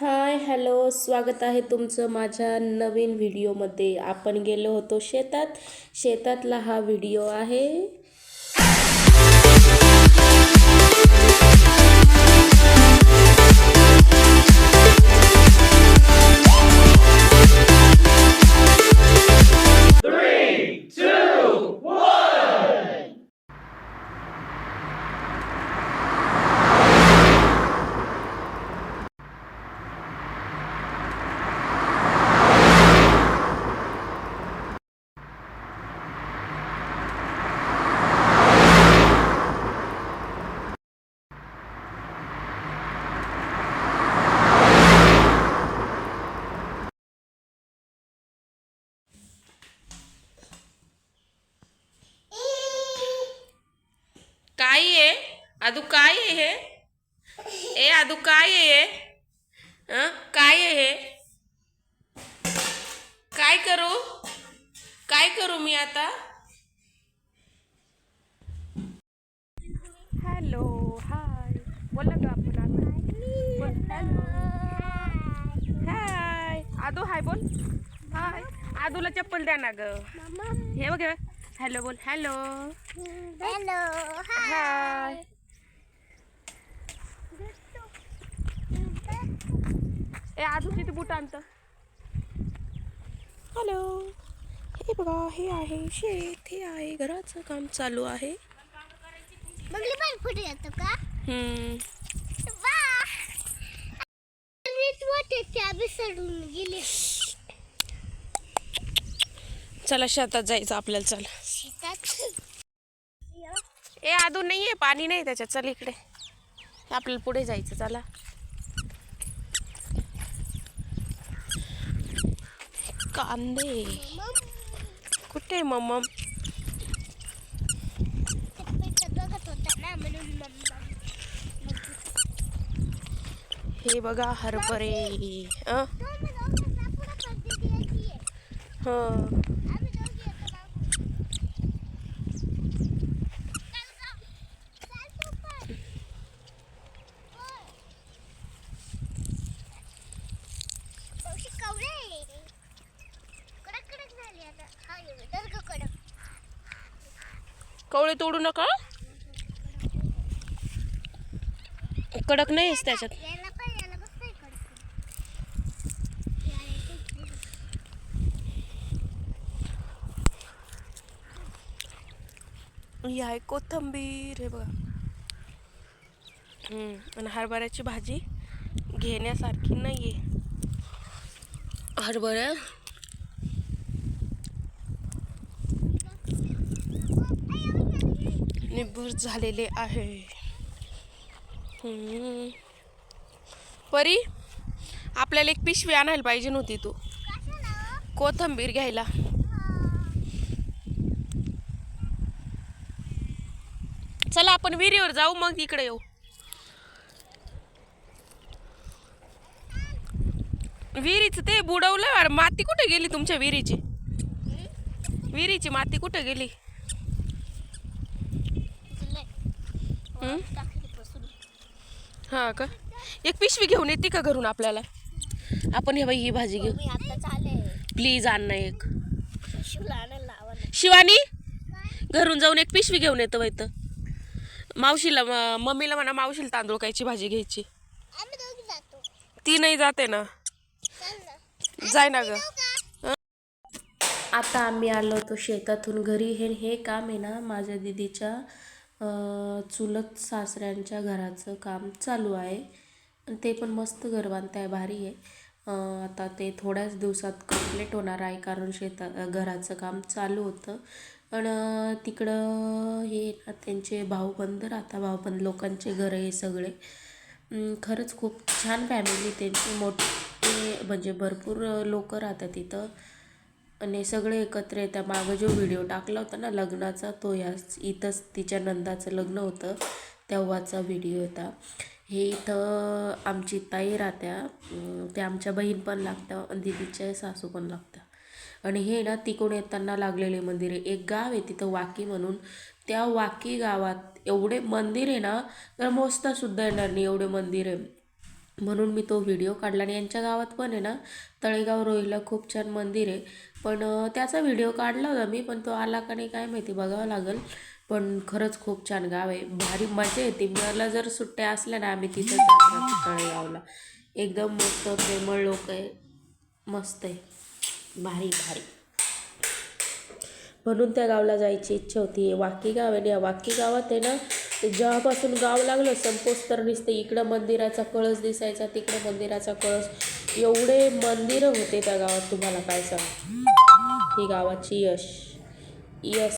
Hi hello स्वागत आहे तुमचं माझ्या नवीन व्हिडिओमध्ये. आपण गेलो होतो शेतात. शेतातला हा व्हिडिओ आहे. आदू काय आहे हे? ए आदू काय आहे हे? अं? काय आहे हे? काय करू? काय करू मी आता? Hello hi. बोला का आपण आता हाय. आदू हाय बोल. हाय. आदूला चप्पल द्या ना ग. हे बघ. हॅलो बोल. हॅलो. हॅलो हाय ए आजू किती बूट आणतं हॅलो. हे बघा हे आहे शेत हे आहे घराचं काम चालू आहे. बघली पण पुढे येतो का? हम्म. वा. वीस वाटेच्या विसरून गेली. चला शेतात जायचं आपल्याला चला. शेतात? ए आदू नाहीये पाणी नाही त्याच्यात. चल इकडे. आपल्याला पुढे जायचं चला. कांदे कुठे मम्म मम्मा हे बघा हरभरे. हं आम्ही दोघी येतो मागून. चल गं. चल तू पण. होय. मावशी कवळे. कडक कडक झाली आता. हा, हे बघ, धर गं कडक. कवळे तोडू नका. कडक नाहीच त्याच्यात. ही आहे कोथंबीर हे बघा. आणि हरभऱ्याची भाजी घेण्यासारखी नाहीये. हरभऱ्या निभूर झालेले आहे. परी आपल्याला एक पिशवी आणायला पाहिजे नव्हती तू. कोथंबीर घ्यायला. चला आपण विहिरीवर जाऊ मग इकडे येऊ. विहिरीचं ते बुडवलं अरे माती कुठे गेली तुमच्या विहिरीची? विहिरीची माती कुठे गेली तुला हम्म? टाकली बसून. हा का? एक पिशवी घेऊन येते का घरून आपल्याला? आपण हे बाई ही भाजी घेऊ. मी आता चाले प्लीज आण ना एक. शिवानी घरून जाऊन एक पिशवी घेऊन येतो बाई तर मावशीला मम्मीला म्हणा मावशीला तांदूळ कायची भाजी घ्यायची. आम्ही दोघी जातो. ती नाही जाते ना. चल ना. जाय ना ग? आता आम्ही आलो होतो शेतातून घरी. हे हे काम आहे ना माझ्या दिदीच्या. चुलत सासऱ्यांच्या घराचं काम चालू आहे. ते पण मस्त घर आहे भारी आहे. आता ते थोड्याच दिवसात कंप्लीट होणार आहे कारण शेता घराचं काम चालू होतं. पण तिकडं हे ना त्यांचे भाऊबंद राहता भाऊबंद लोकांचे घर हे सगळे. खरंच खूप छान फॅमिली त्यांची मोठी म्हणजे भरपूर लोक राहतात तिथं आणि सगळे एकत्र येतात मागं जो व्हिडिओ टाकला होता ना लग्नाचा तो याच इथंच तिच्या नंदाचं लग्न होतं तेव्हाचा व्हिडिओ होता. हे इथं आमची ताई राहत्या ते आमच्या बहीण पण लागतं आणि दिदीच्या सासू पण लागत्या आणि हे ना तिकडून येताना लागलेले मंदिर. आहे एक गाव आहे तिथं वाकी म्हणून. त्या वाकी गावात एवढे मंदिर आहे ना तर मोजतासुद्धा येणार नाही एवढे मंदिर आहे. म्हणून मी तो व्हिडिओ काढला. आणि यांच्या गावात पण आहे ना तळेगाव रोहीला खूप छान मंदिर आहे. पण त्याचा व्हिडिओ काढला होता मी पण तो आला का नाही काय माहिती बघावं लागेल. पण खरंच खूप छान गाव आहे. भारी मजा येते. मला जर सुट्ट्या असल्या ना आम्ही तिथं जातो तळेगावला. एकदम मस्त प्रेमळ लोक आहे. मस्त आहे. भारी भारी. म्हणून त्या गावाला जायची इच्छा होती. वाकी गाव आहे या वाकी गावात आहे ना ते जेव्हापासून गाव लागलं संपोस तर दिसते. इकडं मंदिराचा कळस दिसायचा तिकडं मंदिराचा कळस. एवढे मंदिरं होते त्या गावात तुम्हाला काय सांग? ही गावाची यश यश